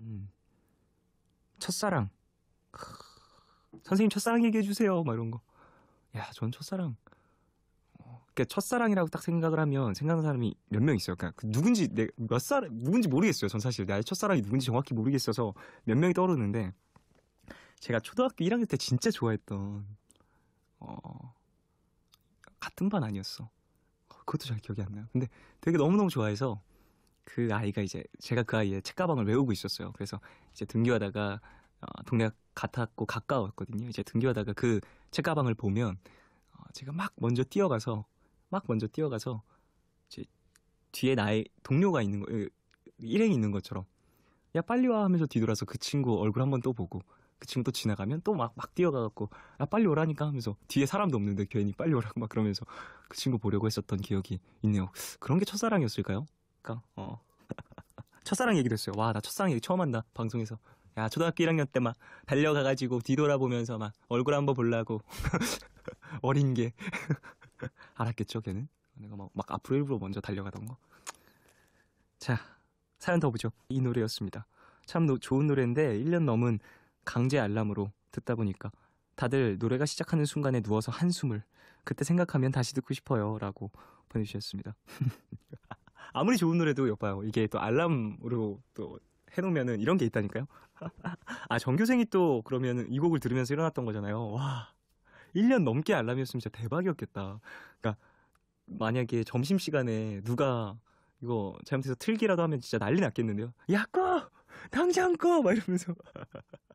음. 첫사랑. 크, 선생님 첫사랑 얘기해 주세요. 막 이런 거. 야, 전 첫사랑. 어, 그러니까 첫사랑이라고 딱 생각을 하면 생각하는 사람이 몇 명 있어요. 그러니까 그 누군지 내몇살 누군지 모르겠어요. 전 사실 나의 첫사랑이 누군지 정확히 모르겠어서 몇 명이 떠오르는데 제가 초등학교 1학년 때 진짜 좋아했던 어 같은 반 아니었어. 그것도 잘 기억이 안 나요. 근데 되게 너무너무 좋아해서 그 아이가 이제 제가 그 아이의 책가방을 외우고 있었어요. 그래서 이제 등교하다가 어, 동네가 같았고 가까웠거든요. 이제 등교하다가 그 책가방을 보면 어, 제가 막 먼저 뛰어가서 막 먼저 뛰어가서 이제 뒤에 나의 동료가 있는 거 으, 일행이 있는 것처럼 야 빨리 와 하면서 뒤돌아서 그 친구 얼굴 한번 또 보고 그 친구 또 지나가면 또막막 뛰어가갖고 야 빨리 오라니까 하면서 뒤에 사람도 없는데 괜히 빨리 오라고 막 그러면서 그 친구 보려고 했었던 기억이 있네요. 그런 게 첫사랑이었을까요? 그러니까 어 첫사랑 얘기도 했어요. 와 나 첫사랑 얘기 처음 한다 방송에서. 야 초등학교 1학년 때 막 달려가 가지고 뒤돌아보면서 막 얼굴 한번 보려고 어린 게 알았겠죠 걔는 내가 막, 막 앞으로 일부러 먼저 달려가던 거. 자 사연 더 보죠. 이 노래였습니다. 참 노- 좋은 노래인데 1년 넘은 강제 알람으로 듣다 보니까 다들 노래가 시작하는 순간에 누워서 한숨을 그때 생각하면 다시 듣고 싶어요 라고 보내주셨습니다. 아무리 좋은 노래도 여봐요. 이게 또 알람으로 또 해놓으면은 이런 게 있다니까요. 아, 전교생이 또 그러면은 이 곡을 들으면서 일어났던 거잖아요. 와, 1년 넘게 알람이었으면 진짜 대박이었겠다. 그러니까 만약에 점심시간에 누가 이거 잘못해서 틀기라도 하면 진짜 난리 났겠는데요. 야, 꺼! 당장 꺼! 막 이러면서.